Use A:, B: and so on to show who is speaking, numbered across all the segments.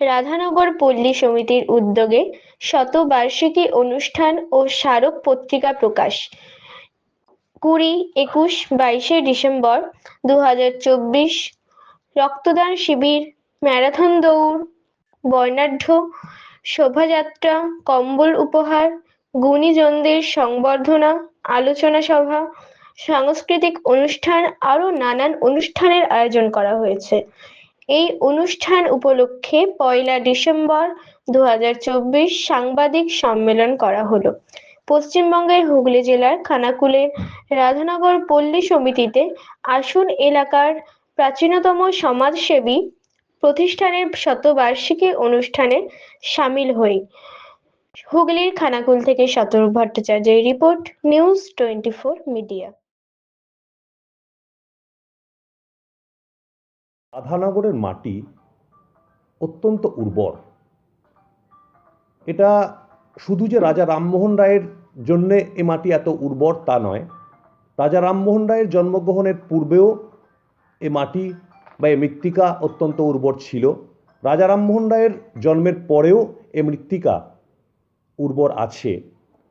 A: রাধানগর পল্লী সমিতির উদ্যোগে শতবার্ষিকী অনুষ্ঠান ও স্মারক পত্রিকা প্রকাশ। কুড়ি, একুশ, বাইশে ডিসেম্বর দু হাজার চব্বিশ রক্তদান শিবির, ম্যারাথন দৌড়, বর্ণাঢ্য শোভাযাত্রা, কম্বল উপহার, গুণীজনদের সংবর্ধনা, আলোচনা সভা, সাংস্কৃতিক অনুষ্ঠান, আরও নানান অনুষ্ঠানের আয়োজন করা হয়েছে। এই অনুষ্ঠান উপলক্ষে পয়লা ডিসেম্বর দু হাজার চব্বিশ সাংবাদিক সম্মেলন করা হলো। পশ্চিমবঙ্গের হুগলি জেলার খানাকুলের রাধানগর পল্লী সমিতিতে আসুন এলাকার প্রাচীনতম সমাজসেবী প্রতিষ্ঠানের শতবার্ষিকী অনুষ্ঠানে সামিল হই। হুগলির খানাকুল থেকে শতরূপ ভট্টাচার্যের রিপোর্ট, নিউজ টোয়েন্টি মিডিয়া।
B: রাধানগরের মাটি অত্যন্ত উর্বর। এটা শুধু যে রাজা রামমোহন রায়ের জন্যে এ মাটি এত উর্বর তা নয়, রাজা রামমোহন রায়ের জন্মগ্রহণের পূর্বেও এ মাটি বা এ মৃত্তিকা অত্যন্ত উর্বর ছিল। রাজা রামমোহন রায়ের জন্মের পরেও এ মৃত্তিকা উর্বর আছে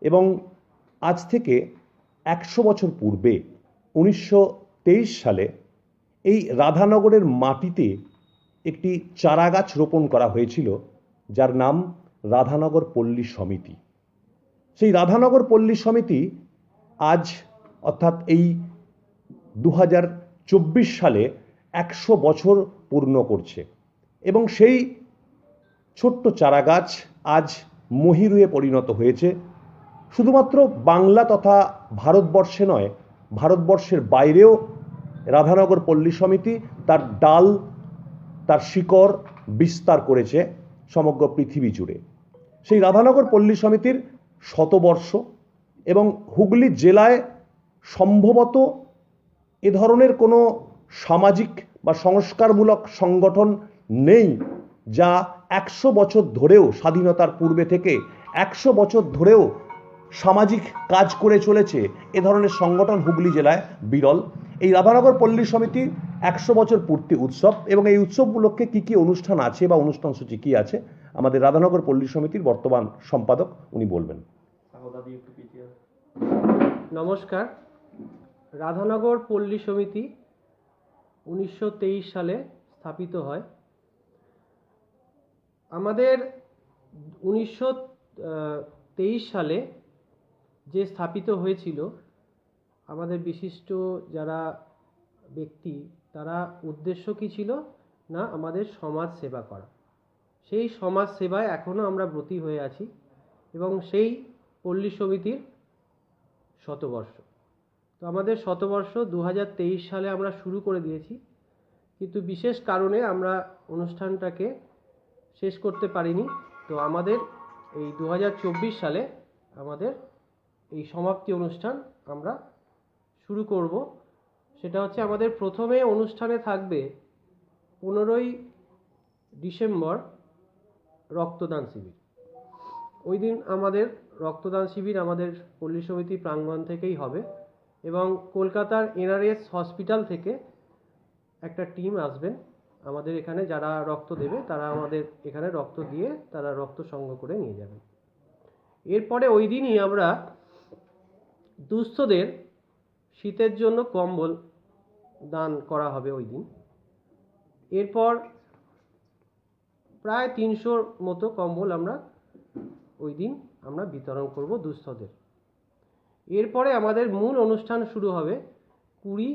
B: এবং আজ থেকে একশো বছর পূর্বে, উনিশশো তেইশ সালে এই রাধানগরের মাটিতে একটি চারাগাছ রোপণ করা হয়েছিল, যার নাম রাধানগর পল্লী সমিতি। সেই রাধানগর পল্লী সমিতি আজ অর্থাৎ এই দু সালে একশো বছর পূর্ণ করছে এবং সেই ছোট্ট চারাগাছ আজ মহিরুয়ে পরিণত হয়েছে। শুধুমাত্র বাংলা তথা ভারতবর্ষে নয়, ভারতবর্ষের বাইরেও রাধানগর পল্লী সমিতি তার ডাল, তার শিকড় বিস্তার করেছে সমগ্র পৃথিবী জুড়ে। সেই রাধানগর পল্লী সমিতির শতবর্ষ এবং হুগলি জেলায় সম্ভবত এ ধরনের কোনো সামাজিক বা সংস্কারমূলক সংগঠন নেই যা একশো বছর ধরেও স্বাধীনতার পূর্বে থেকে একশো বছর ধরেও সামাজিক কাজ করে চলেছে। এ ধরনের সংগঠন হুগলি জেলায় বিরল। এই রাধানগর পল্লী সমিতির একশো বছর পূর্তি উৎসব এবং এই উৎসব উপলক্ষে কী কী অনুষ্ঠান আছে বা অনুষ্ঠান সূচি কী আছে, আমাদের রাধানগর পল্লী সমিতির বর্তমান সম্পাদক উনি বলবেন।
C: নমস্কার। রাধানগর পল্লী সমিতি উনিশশো তেইশ সালে স্থাপিত হয়। আমাদের উনিশশো তেইশ সালে যে স্থাপিত হয়েছিল আমাদের বিশিষ্ট যারা ব্যক্তি, তারা উদ্দেশ্য কী ছিল? না, আমাদের সমাজ সেবা করা। সেই সমাজ সেবায় এখনও আমরা ব্রতী হয়ে আছি এবং সেই পল্লী সমিতির শতবর্ষ। তো আমাদের শতবর্ষ দু হাজার তেইশ সালে আমরা শুরু করে দিয়েছি। কিন্তু বিশেষ কারণে আমরা অনুষ্ঠানটাকে শেষ করতে পারিনি। তো আমাদের এই দু হাজার চব্বিশ সালে আমাদের এই সমাপ্তি অনুষ্ঠান আমরা শুরু করব। সেটা হচ্ছে আমাদের প্রথমে অনুষ্ঠানে থাকবে পনেরোই ডিসেম্বর রক্তদান শিবির। ওই দিন আমাদের রক্তদান শিবির আমাদের পল্লী সমিতি প্রাঙ্গণ থেকেই হবে এবং কলকাতার এনআরএস হসপিটাল থেকে একটা টিম আসবেন আমাদের এখানে যারা রক্ত দেবে, তারা আমাদের এখানে রক্ত দিয়ে তারা রক্ত সংগ্রহ করে নিয়ে যাবেন এরপরে ওই দিনই আমরা দুস্থদের শীতের জন্য কম্বল দান করা হবে ওই দিন। এরপর প্রায় তিনশোর মতো কম্বল আমরা ওই দিন আমরা বিতরণ করব দুস্থদের। এরপরে আমাদের মূল অনুষ্ঠান শুরু হবে কুড়ি,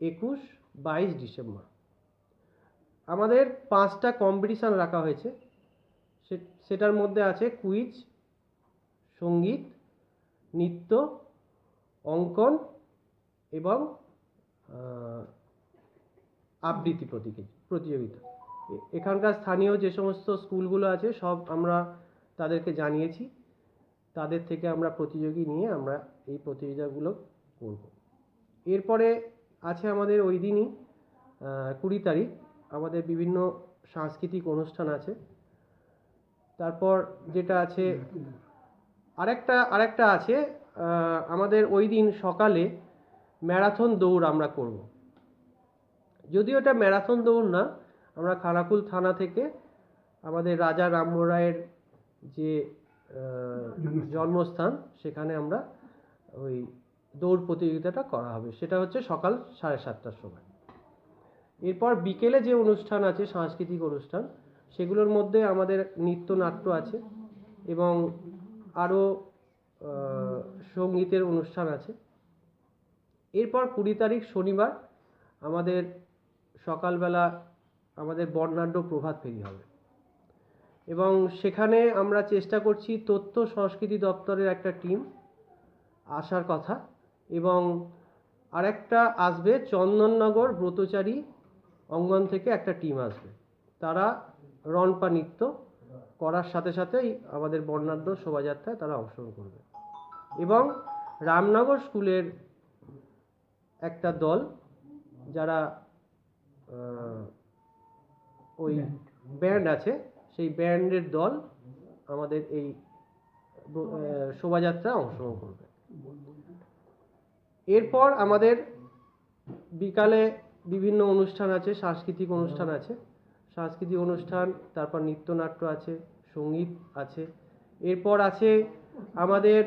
C: একুশ, বাইশ ডিসেম্বর। আমাদের পাঁচটা কম্পিটিশান রাখা হয়েছে। সেটার মধ্যে আছে কুইজ, সংগীত, নৃত্য, অঙ্কন এবং আবৃত্তি প্রতিযোগিতা। এখানকার স্থানীয় যে সমস্ত স্কুলগুলো আছে, সব আমরা তাদেরকে জানিয়েছি। তাদের থেকে আমরা প্রতিযোগী নিয়ে আমরা এই প্রতিযোগিতাগুলো করব। এরপরে আছে আমাদের ওই দিনই কুড়ি তারিখ। আমাদের বিভিন্ন সাংস্কৃতিক অনুষ্ঠান আছে। তারপর যেটা আছে, আরেকটা আরেকটা আছে আমাদের ওই দিন সকালে ম্যারাথন দৌড় আমরা করব। যদিও এটা ম্যারাথন দৌড় না আমরা খানাকুল থানা থেকে আমাদের রাজা রামমোহন রায়ের যে জন্মস্থান। সেখানে আমরা ওই দৌড় প্রতিযোগিতাটা করা হবে। সেটা হচ্ছে সকাল সাড়ে সাতটার সময়। এরপর বিকেলে যে অনুষ্ঠান আছে সাংস্কৃতিক অনুষ্ঠান সেগুলোর মধ্যে আমাদের নৃত্য নাট্য আছে এবং আরও সঙ্গীতের অনুষ্ঠান আছে। এরপর কুড়ি তারিখ শনিবার আমাদের সকালবেলা আমাদের বর্ণাঢ্য প্রভাত ফেরি হবে। এবং সেখানে আমরা চেষ্টা করছি তথ্য সংস্কৃতি দপ্তরের একটা টিম আসার কথা এবং আরেকটা আসবে চন্দননগর ব্রতচারী অঙ্গন থেকে একটা টিম আসবে। তারা রনপা নৃত্য করার সাথে সাথেই আমাদের বর্ণাঢ্য শোভাযাত্রায় তারা অংশগ্রহণ করবে। এবং রামনগর স্কুলের একটা দল যারা ওই ব্যান্ড। আছে সেই ব্যান্ডের দল আমাদের এই শোভাযাত্রা অংশগ্রহণ করবে। এরপর আমাদের বিকালে বিভিন্ন অনুষ্ঠান আছে সাংস্কৃতিক অনুষ্ঠান আছে। সাংস্কৃতিক অনুষ্ঠান তারপর নৃত্যনাট্য আছে সংগীত আছে। এরপর আছে আমাদের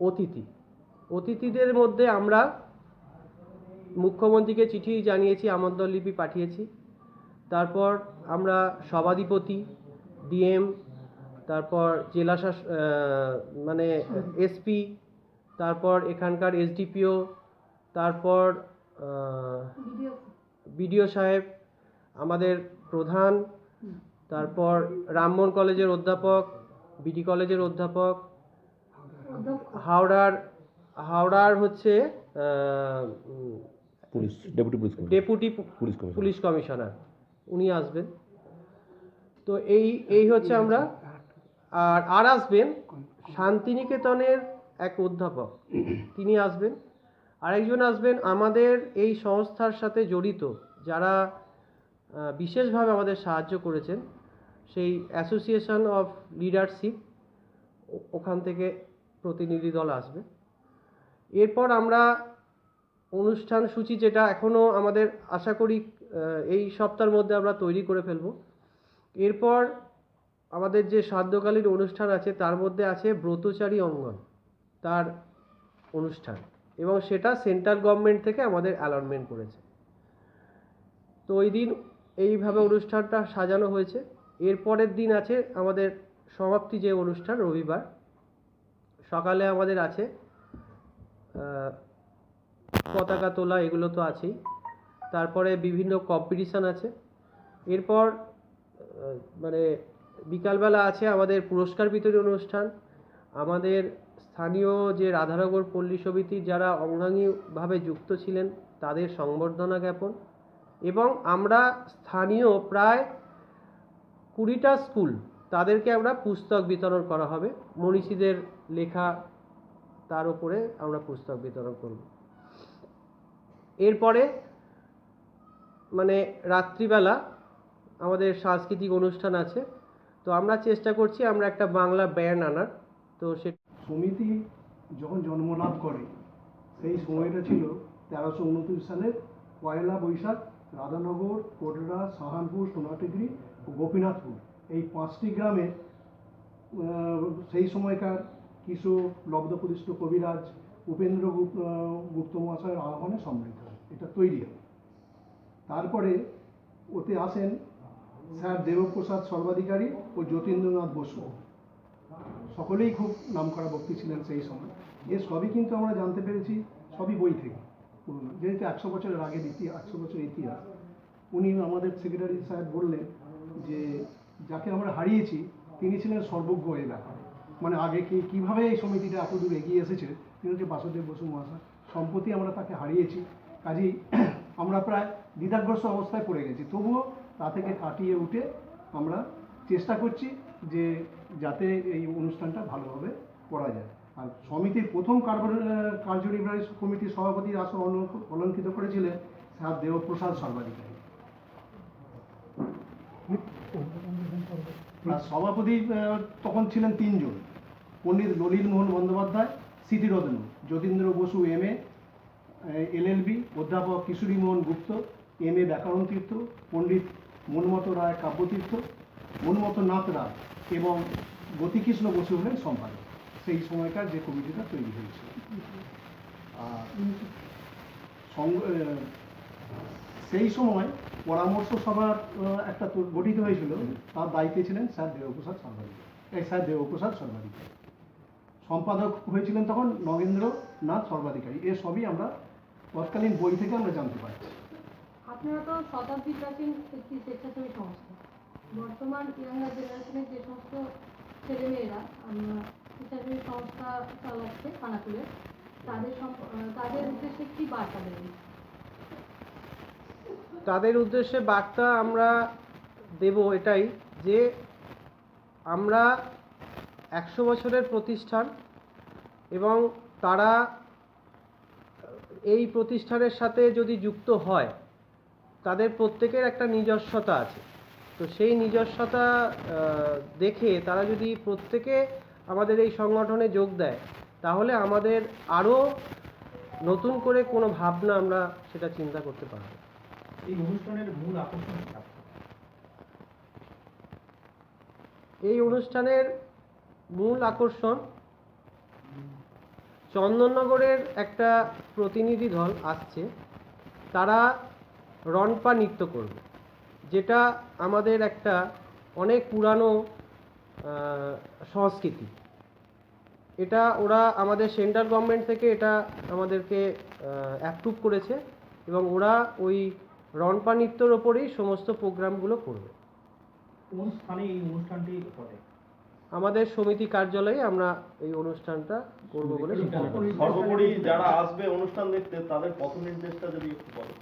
C: অতিথি। অতিথিদের মধ্যে আমরা মুখ্যমন্ত্রীকে চিঠি জানিয়েছি, আমন্ত্রণ লিপি পাঠিয়েছি। তারপর আমরা সভাধিপতি, ডিএম, তারপর জেলা মানে এসপি, তারপর এখানকার এসডিপিও, তারপর বিডিও সাহেব, আমাদের প্রধান, তারপর রামমোহন কলেজের অধ্যাপক, বিডি কলেজের অধ্যাপক, হাওড়ার হাওড়ার হচ্ছে
B: police deputy police commissioner.
C: Deputy
B: police
C: police commissioner. উনি আসবেন। তো এই এই হচ্ছে আমরা। আর আর আসবেন শান্তিনিকেতনের এক অধ্যাপক। তিনি আসবেন। আরেকজন আসবেন আমাদের এই সংস্থার সাথে জড়িত যারা বিশেষভাবে আমাদের সাহায্য করেছেন। সেই অ্যাসোসিয়েশন অফ লিডারশিপ ওখান থেকে প্রতিনিধি দল আসবে। এরপর আমরা অনুষ্ঠান সূচি যেটা এখনও আমাদের আশা করি এই সপ্তাহের মধ্যে আমরা তৈরি করে ফেলব। এরপর আমাদের যে সাধ্যকালীন অনুষ্ঠান আছে, তার মধ্যে আছে ব্রতচারী অঙ্গন, তার অনুষ্ঠান। এবং সেটা সেন্ট্রাল গভর্নমেন্ট থেকে আমাদের অ্যালটমেন্ট করেছে। তো ওই দিন এইভাবে অনুষ্ঠানটা সাজানো হয়েছে। এরপরের দিন আছে আমাদের সমাপ্তি যে অনুষ্ঠান রবিবার। সকালে আমাদের আছে পতাকা তোলা এগুলো তো আছেই। তারপরে বিভিন্ন কম্পিটিশান আছে। এরপর মানে বিকালবেলা আছে আমাদের পুরস্কার বিতরণী অনুষ্ঠান। আমাদের স্থানীয় যে রাধানগর পল্লী সমিতির যারা অঙ্গাঙ্গীভাবে যুক্ত ছিলেন, তাদের সংবর্ধনা জ্ঞাপন। এবং আমরা স্থানীয় প্রায় কুড়িটা স্কুল, তাদেরকে আমরা পুস্তক বিতরণ করা হবে। মনীষীদের লেখা, তার উপরে আমরা পুস্তক বিতরণ করব। এরপরে মানে রাত্রিবেলা আমাদের সাংস্কৃতিক অনুষ্ঠান আছে, তো আমরা চেষ্টা করছি আমরা একটা বাংলা ব্যান্ড আনার, তো সে
D: সমিতি যখন জন্মলাভ করে, সেই সময়টা ছিল তেরোশো উনত্রিশ সালের পয়লা বৈশাখ, রাধানগর, কোটরা, সাহানপুর, সোনাটিগড়ি ও গোপীনাথপুর। এই পাঁচটি গ্রামে সেই সময়কার কিশোর, লব্ধপ্রতিষ্ঠ কবিরাজ, উপেন্দ্রগুপ্ত গুপ্ত মহাশয়ের আহ্বানে হয় এটা তৈরি হয় তারপরে ওতে আসেন স্যার দেবপ্রসাদ সর্বাধিকারী ও যতীন্দ্রনাথ বসু। সকলেই খুব নামকরা বক্তি ছিলেন সেই সময়। এ সবই কিন্তু আমরা জানতে পেরেছি, সবই বই থেকে পুরনো। যেহেতু একশো বছরের আগের ইতিহাস একশো বছর ইতিহাস। উনি আমাদের সেক্রেটারি সাহেব বললেন যে, যাকে আমরা হারিয়েছি, তিনি ছিলেন সর্বজ্ঞ এই ব্যাপারে। মানে আগে কি, কীভাবে এই সমিতিটা এত দূর এগিয়ে এসেছে? তিনি হচ্ছে বাসুদেব বসু মহাশয়। সম্প্রতি আমরা তাকে হারিয়েছি। কাজেই আমরা প্রায় দ্বিধাগ্রস্ত অবস্থায় পড়ে গেছি। তবুও তা থেকে কাটিয়ে উঠে আমরা চেষ্টা করছি যে যাতে এই অনুষ্ঠানটা ভালোভাবে করা যায়। আর সমিতির প্রথম কার্য- কার্যনির্বাহী কমিটির সভাপতি আসন অলঙ্কিত করেছিলেন স্যার দেবপ্রসাদ সর্বাধিকারী। সভাপতি তখন ছিলেন তিনজন। Pandit Lalit Mohan Bandyopadhyay Smritiratna Jatindra Basu, M A LLB অধ্যাপক কিশোরী মোহন গুপ্ত, এম এ ব্যাকরণ তীর্থ পণ্ডিত মনমত রায় কাব্যতীর্থ মনমত নাথ রায় এবং গতিকৃষ্ণ বসু হলেন সম্পাদক। সেই সময়কার যে কমিটিটা তৈরি হয়েছিল। সেই সময় পরামর্শ সভার একটা গঠিত হয়েছিল। তার দায়িত্বে ছিলেন স্যার দেবপ্রসাদ সর্বাধিক এই স্যার দেবপ্রসাদ সর্বাধিকারী সম্পাদক হয়েছিলেন তখন নগেন্দ্রনাথ সর্বাধিকারী। এ সবই আমরা তৎকালীন বই থেকে আমরা জানতে পারছি।
E: আপনারা তো শতাব্দী প্রাচীন একটি স্বেচ্ছাসেবী সংস্থা। বর্তমান ইয়াঙ্গার জেনারেশনের যে সমস্ত ছেলেমেয়েরা আমরা স্বেচ্ছাসেবী সংস্থা চালাচ্ছে খানাকুলে তাদের তাদের উদ্দেশ্যে কি বার্তা দেবেন?
C: তাদের উদ্দেশ্যে বার্তা আমরা দেব এটাই যে আমরা একশো বছরের প্রতিষ্ঠান এবং তারা এই প্রতিষ্ঠানের সাথে যদি যুক্ত হয় তাদের প্রত্যেকের একটা নিজস্বতা আছে। তো সেই নিজস্বতা দেখে তারা যদি প্রত্যেকে আমাদের এই সংগঠনে যোগ দেয় তাহলে আমাদের আরও নতুন করে কোনো ভাবনা আমরা সেটা চিন্তা করতে পারব।
F: এই অনুষ্ঠানের মূল আকর্ষণ
C: এই অনুষ্ঠানের মূল আকর্ষণ চন্দননগরের একটা প্রতিনিধি দল আসছে, তারা রনপা নৃত্য করবে, যেটা আমাদের একটা অনেক পুরানো সংস্কৃতি। এটা ওরা আমাদের সেন্ট্রাল গভর্নমেন্ট থেকে এটা আমাদেরকে অ্যাপ্রুভ করেছে এবং ওরা ওই রনপা নৃত্যর ওপরেই সমস্ত প্রোগ্রামগুলো করবে।
F: কোন স্থানে এই অনুষ্ঠানটি ঘটে
C: আমাদের সমিতি কার্যালয়ে আমরা এই অনুষ্ঠানটা করব বলে
G: সর্বোপরি যারা আসবে অনুষ্ঠান দেখতে তাদের পথ নির্দেশটা যদি একটু বলো।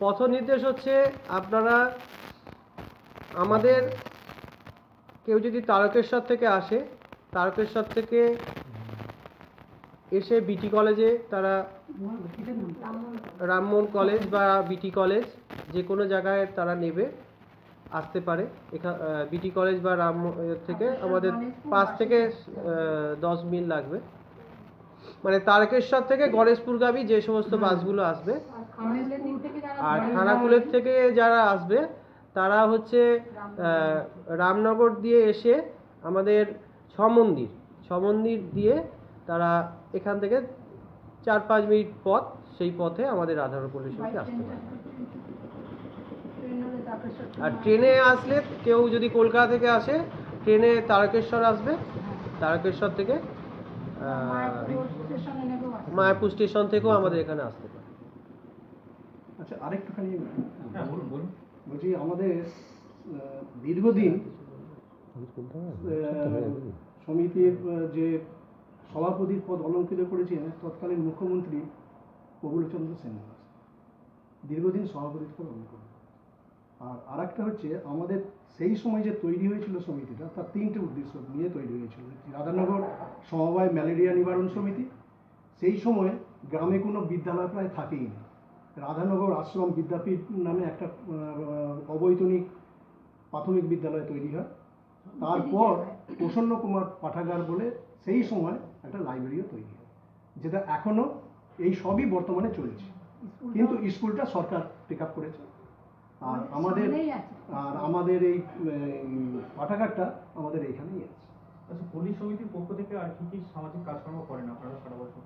C: পথ নির্দেশ হচ্ছে আপনারা আমাদের কেউ যদি তারকেশ্বর থেকে আসে তারকেশ্বর থেকে এসে বিটি কলেজে তারা রামমোহন কলেজ বা বিটি কলেজ যে কোনো জায়গায় তারা নেবে। আসতে পারে। এখান বিটি কলেজ বা রাম থেকে আমাদের পাঁচ থেকে দশ মিল লাগবে। মানে তারকেশ্বর থেকে গণেশপুরগামী যে সমস্ত বাসগুলো আসবে।
E: আর খানাকুলের থেকে যারা
C: আসবে তারা হচ্ছে রামনগর। দিয়ে এসে আমাদের ছ মন্দির। ছ মন্দির দিয়ে তারা এখান থেকে চার পাঁচ মিনিট পথ সেই পথে আমাদের রাধারপল্লী সমিতি আসতে পারে। আর ট্রেনে আসলে কেউ যদি কলকাতা থেকে আসে ট্রেনে তারকেশ্বর আসবে। তারকেশ্বর থেকে মায়াপুর স্টেশন থেকেও আমাদের এখানে আসতে পারে।
D: আচ্ছা আরেকটুখানি
F: হ্যাঁ বলুন বলুন।
D: বলছি আমাদের দীর্ঘদিন সমিতির যে সভাপতির পদ অলঙ্কৃত করেছেন তৎকালীন মুখ্যমন্ত্রী প্রফুল্লচন্দ্র সেন। দীর্ঘদিন সভাপতির পদ অলঙ্কৃত আর আরেকটা হচ্ছে আমাদের সেই সময় যে তৈরি হয়েছিল সমিতিটা তার তিনটে উদ্দেশ্য নিয়ে তৈরি হয়েছিল। রাধানগর সমবায় ম্যালেরিয়া নিবারণ সমিতি সেই সময় গ্রামে কোনো বিদ্যালয় প্রায় থাকেই না। রাধানগর আশ্রম বিদ্যাপীঠ নামে একটা অবৈতনিক প্রাথমিক বিদ্যালয় তৈরি হয়। তারপর প্রসন্ন কুমার পাঠাগার বলে সেই সময় একটা লাইব্রেরিও তৈরি হয় যেটা এখনও এই সবই বর্তমানে চলছে। কিন্তু স্কুলটা সরকার টেক আপ করেছে। আর আমাদের আর আমাদের এই পাঠাগারটা আমাদের এইখানেই আছে।
F: আচ্ছা পল্লী সমিতির পক্ষ থেকে আর কি কি সামাজিক কাজকর্ম করেন আপনারা সারা বছর?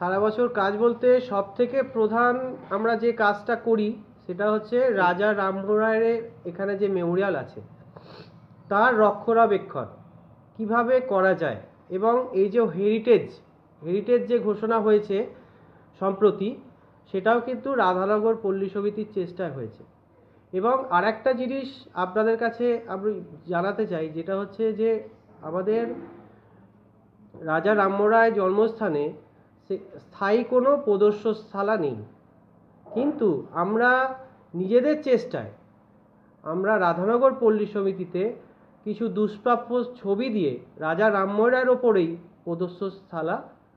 C: সারা বছর কাজ বলতে সব থেকে প্রধান আমরা যে কাজটা করি সেটা হচ্ছে রাজা রামমোহন এখানে যে মেমোরিয়াল আছে তার রক্ষণাবেক্ষণ কীভাবে করা যায় এবং এই যে হেরিটেজ হেরিটেজ যে ঘোষণা হয়েছে সম্প্রতি সেটাও কিন্তু রাধানগর পল্লী সমিতির চেষ্টায় হয়েছে। এবং আরেকটা জিনিস আপনাদের কাছে আমি জানাতে চাই, যেটা হচ্ছে যে আমাদের রাজা রামমোহন রায় জন্মস্থানে স্থায়ী কোনো প্রদর্শনশালা নেই। কিন্তু আমরা নিজেদের চেষ্টায় আমরা রাধানগর পল্লী সমিতিতে কিছু দুষ্প্রাপ্য ছবি দিয়ে রাজা রামমোহন রায়ের ওপরেই প্রদর্শনশালা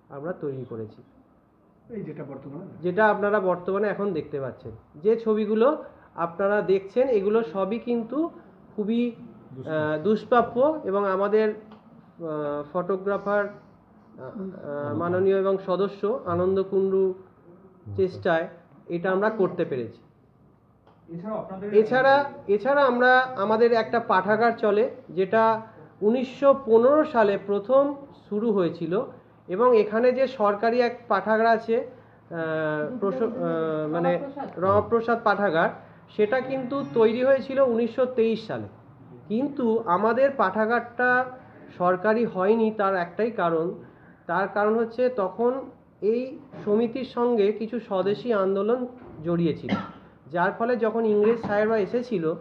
C: আমরা তৈরি করেছি।
D: এই যেটা বর্তমানে
C: যেটা আপনারা বর্তমানে এখন দেখতে পাচ্ছেন। যে ছবিগুলো আপনারা দেখছেন এগুলো সবই কিন্তু খুবই দুষ্প্রাপ্য। এবং আমাদের ফটোগ্রাফার মাননীয় এবং সদস্য আনন্দ কুণ্ডু চেষ্টায় এটা আমরা করতে পেরেছি। এছাড়া এছাড়া আমরা আমাদের একটা পাঠাগার চলে যেটা উনিশশো পনেরো সালে প্রথম শুরু হয়েছিল। এবং এখানে যে সরকারি এক পাঠাগার আছে প্রস- মানে রমাপ্রসাদ পাঠাগার সেটা কিন্তু তৈরি হয়েছিল উনিশশো তেইশ সালে। কিন্তু আমাদের পাঠাগারটা সরকারি হয়নি তার একটাই কারণ। তার কারণ হচ্ছে তখন এই সমিতির সঙ্গে কিছু স্বদেশী আন্দোলন জড়িয়েছিল। যার ফলে যখন ইংরেজ সাহেবরা এসেছিল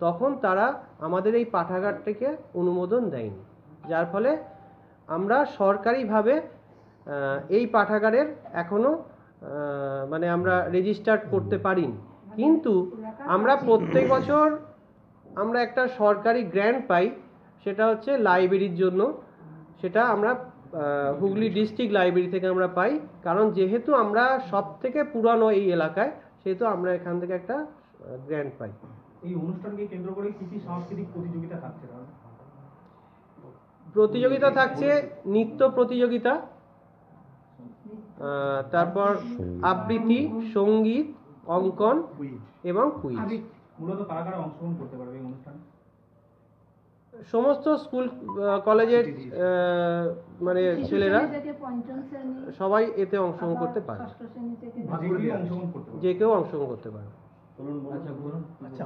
C: তখন তারা আমাদের এই পাঠাগারটাকে অনুমোদন দেয়নি। যার ফলে আমরা সরকারিভাবে এই পাঠাগারের এখনও মানে আমরা রেজিস্টার্ড করতে পারিনি। কিন্তু আমরা প্রত্যেক বছর আমরা একটা সরকারি গ্র্যান্ট পাই, সেটা হচ্ছে লাইব্রেরির জন্য। সেটা আমরা হুগলি ডিস্ট্রিক্ট লাইব্রেরি থেকে আমরা পাই। কারণ যেহেতু আমরা সব থেকে পুরানো এই এলাকায়, সেহেতু আমরা এখান থেকে একটা গ্র্যান্ট পাই।
F: এই অনুষ্ঠানকে কেন্দ্র করে কি কি সাংস্কৃতিক প্রতিযোগিতা থাকছে
C: প্রতিযোগিতা থাকছে নৃত্য প্রতিযোগিতা তারপর আবৃত্তি সংগীত অঙ্কন এবং কুইজ
F: মূলত কারা কারা অংশগ্রহণ করতে পারবে এই অনুষ্ঠানে?
C: সমস্ত স্কুল কলেজের মানে ছেলেরা সবাই এতে অংশগ্রহণ করতে পারে
F: যে কেউ অংশগ্রহণ করতে পারবে।
C: যে কেউ অংশগ্রহণ করতে পারে
G: বলুন বলুন।
H: আচ্ছা।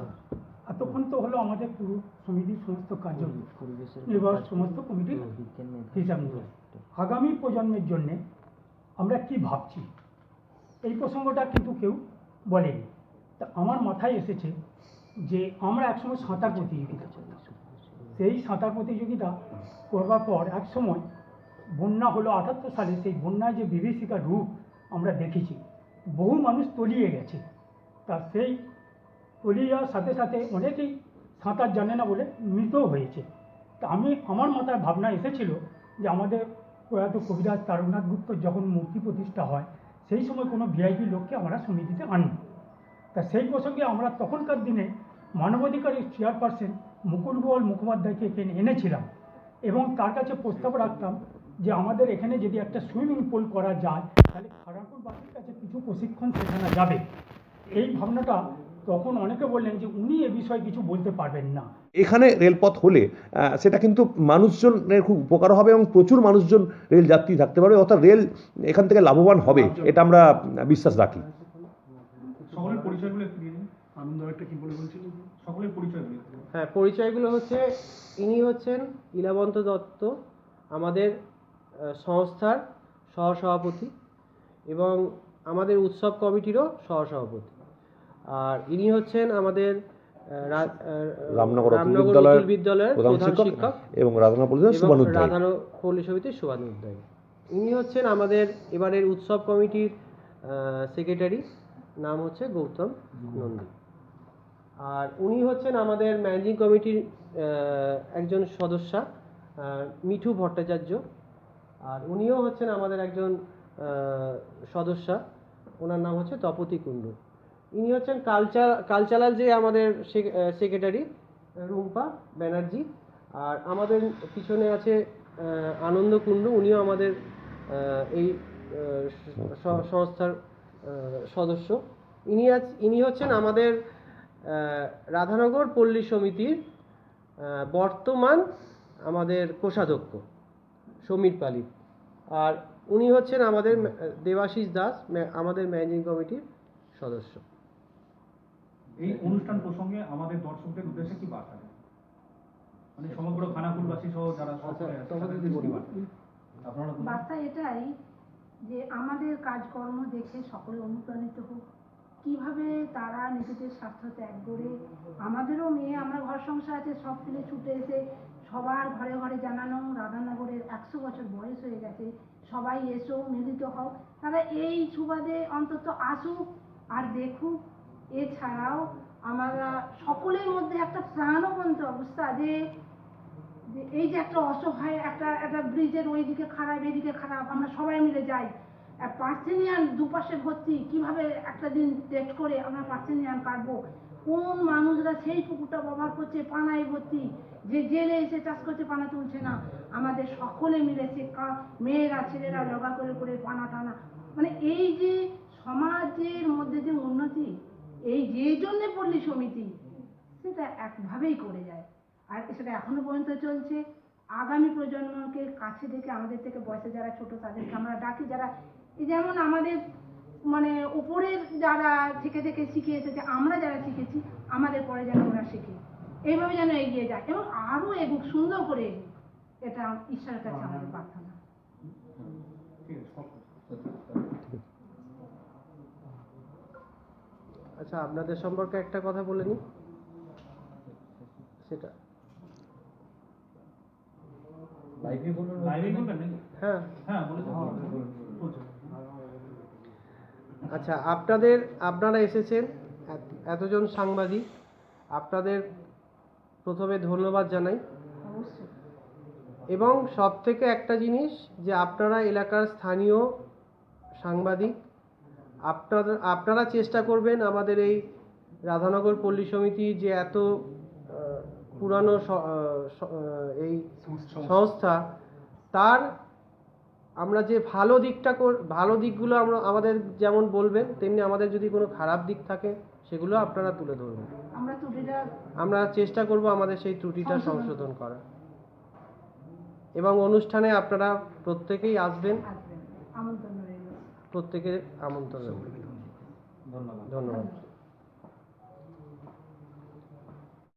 H: এতক্ষণ তো হলো আমাদের পুরো সমিতির সমস্ত কার্য এবার সমস্ত কমিটির হিসাব নিকাশ আগামী প্রজন্মের জন্যে আমরা কি ভাবছি? এই প্রসঙ্গটা কিন্তু কেউ বলেনি। তা আমার মাথায় এসেছে যে আমরা একসময় সাঁতার প্রতিযোগিতা সেই সাঁতার প্রতিযোগিতা করবার পর এক সময় বন্যা হলো আটাত্তর সালে সেই বন্যায় যে বিভীষিকার রূপ আমরা দেখেছি বহু মানুষ তলিয়ে গেছে। তা সেই তলিয়ে যাওয়ার সাথে সাথে অনেকেই সাঁতার জানে না বলে মৃত হয়েছে। তা আমি, আমার মাথায় ভাবনা এসেছিল যে আমাদের প্রয়াত কবিরাজ তারকনাথ গুপ্ত যখন মূর্তি প্রতিষ্ঠা হয়, সেই সময় কোনো ভিআইপি লোককে আমরা সমিতিতে আনব। তা সেই প্রসঙ্গে আমরা তখনকার দিনে মানবাধিকারের চেয়ারপারসন মুকুল গোয়াল মুখোপাধ্যায়কে এখানে এনেছিলাম এবং তার কাছে প্রস্তাব রাখতাম যে আমাদের এখানে যদি একটা সুইমিং পুল করা যায়, তাহলে খারাকুরবাসীর কাছে কিছু প্রশিক্ষণ শেখানো যাবে। এই ভাবনাটা তখন অনেকে বললেন যে উনি এ বিষয়ে কিছু বলতে পারবেন না।
B: এখানে রেলপথ হলে সেটা কিন্তু মানুষজনের খুব উপকার হবে এবং প্রচুর মানুষজন রেল যাত্রী থাকতে পারবে অর্থাৎ রেল এখান থেকে লাভবান হবে এটা আমরা বিশ্বাস রাখি।
F: সকলের পরিচয়গুলো একটু দিয়ে দিন
D: আনন্দ একটা কি বলে বলছিল?
F: সকলের পরিচয়গুলো
C: হ্যাঁ পরিচয়গুলো হচ্ছে ইনি হচ্ছেন ইলাবন্ত দত্ত আমাদের সংস্থার সহসভাপতি এবং আমাদের উৎসব কমিটিরও সহসভাপতি। আর ইনি হচ্ছেন আমাদের
B: রামনগর বিদ্যালয়ের
C: বিদ্যালয়ের
B: প্রধান শিক্ষক এবং রাধানা পরিষদের
C: এবং
B: শুভানুধ্যায়ী
C: রাধানো পল্লী সমিতির শুভানুধ্যায়ী ইনি হচ্ছেন আমাদের এবারের উৎসব কমিটির সেক্রেটারি। নাম হচ্ছে গৌতম নন্দী। আর উনি হচ্ছেন আমাদের ম্যানেজিং কমিটির একজন সদস্যা মিঠু ভট্টাচার্য। আর উনিও হচ্ছেন আমাদের একজন সদস্যা। ওনার নাম হচ্ছে তপতি কুণ্ডু। ইনি হচ্ছেন কালচার কালচারাল যে আমাদের সেক্রেটারি রুম্পা ব্যানার্জি। আর আমাদের পিছনে আছে আনন্দ কুণ্ডু। উনিও আমাদের এই সংস্থার সদস্য। ইনি ইনি হচ্ছেন আমাদের রাধানগর পল্লী সমিতির বর্তমান আমাদের কোষাধ্যক্ষ, সমীর পালিত আর উনি হচ্ছেন আমাদের দেবাশিস দাস আমাদের ম্যানেজিং কমিটির সদস্য।
F: এই অনুষ্ঠান প্রসঙ্গে আমাদের দর্শকদের উদ্দেশ্যে কি বার্তা মানে সমগ্র খানাকুলবাসী সহ যারা বলুন।
I: বার্তা এটাই যে আমাদের কাজকর্ম দেখে সকলে অনুপ্রাণিত হোক। কীভাবে তারা নিজেদের স্বার্থ ত্যাগ করে আমাদেরও মেয়ে আমরা ঘর সংসার আছে সব ফেলে ছুটে এসে সবার ঘরে ঘরে জানানো রাধানগরের একশো বছর বয়স হয়ে গেছে সবাই এসো মিলিত হও। তারা এই সুবাদে অন্তত আসুক আর দেখুক এছাড়াও আমরা সকলের মধ্যে একটা প্রাণবন্ত অবস্থা যে এই যে একটা অসহায় একটা একটা ব্রিজের ওইদিকে খারাপ এদিকে খারাপ আমরা সবাই মিলে যাই। পার্সেনিয়ান দুপাশে ভর্তি কীভাবে একটা দিন টেস্ট করে আমরা পার্সেনিয়ান কাটবো? কোন মানুষরা সেই পুকুরটা ব্যবহার করছে পানায় ভর্তি? যে জেলে এসে চাষ করছে পানা তুলছে না। আমাদের সকলে মিলে সে কা- মেয়েরা ছেলেরা জগা করে করে পানা টানা। মানে এই যে সমাজের মধ্যে যে উন্নতি এই যে জন্যে পল্লী সমিতি, সেটা একভাবেই করে যায়। আর সেটা এখনও পর্যন্ত চলছে। আগামী প্রজন্মকে কাছে থেকে আমাদের থেকে বয়সে যারা ছোট, তাদেরকে আমরা ডাকি। যারা যেমন আমাদের মানে উপরের যারা থেকে থেকে শিখে এসেছে, আমরা যারা শিখেছি, আমাদের পরে যেন ওরা শিখে। এইভাবে যেন এগিয়ে যায় এবং আরও এগুক, সুন্দর করে এটা ঈশ্বরের কাছে আমাদের প্রার্থনা
F: ঠিক আছে সব
C: আচ্ছা আপনাদের সম্পর্কে একটা কথা বলে নিই। সেটা। হ্যাঁ।
F: হ্যাঁ বলছেন
C: আচ্ছা আপনাদের আপনারা এসেছেন এতজন সাংবাদিক। আপনাদের প্রথমে ধন্যবাদ জানাই। এবং সব থেকে একটা জিনিস যে আপনারা এলাকার স্থানীয় সাংবাদিক আপনাদের আপনারা চেষ্টা করবেন আমাদের এই রাধানগর পল্লী সমিতি যে এত পুরানো এই সংস্থা তার আমরা যে ভালো দিকটা কর- ভালো দিকগুলো আমরা আমাদের যেমন বলবেন তেমনি আমাদের যদি কোনো খারাপ দিক থাকে সেগুলো আপনারা তুলে ধরবেন
I: আমরা
C: চেষ্টা করব আমাদের সেই ত্রুটিটা
I: সংশোধন।
C: করার। এবং অনুষ্ঠানে আপনারা প্রত্যেকেই আসবেন। প্রত্যেকের আমন্ত্রণ।
F: ধন্যবাদ
C: ধন্যবাদ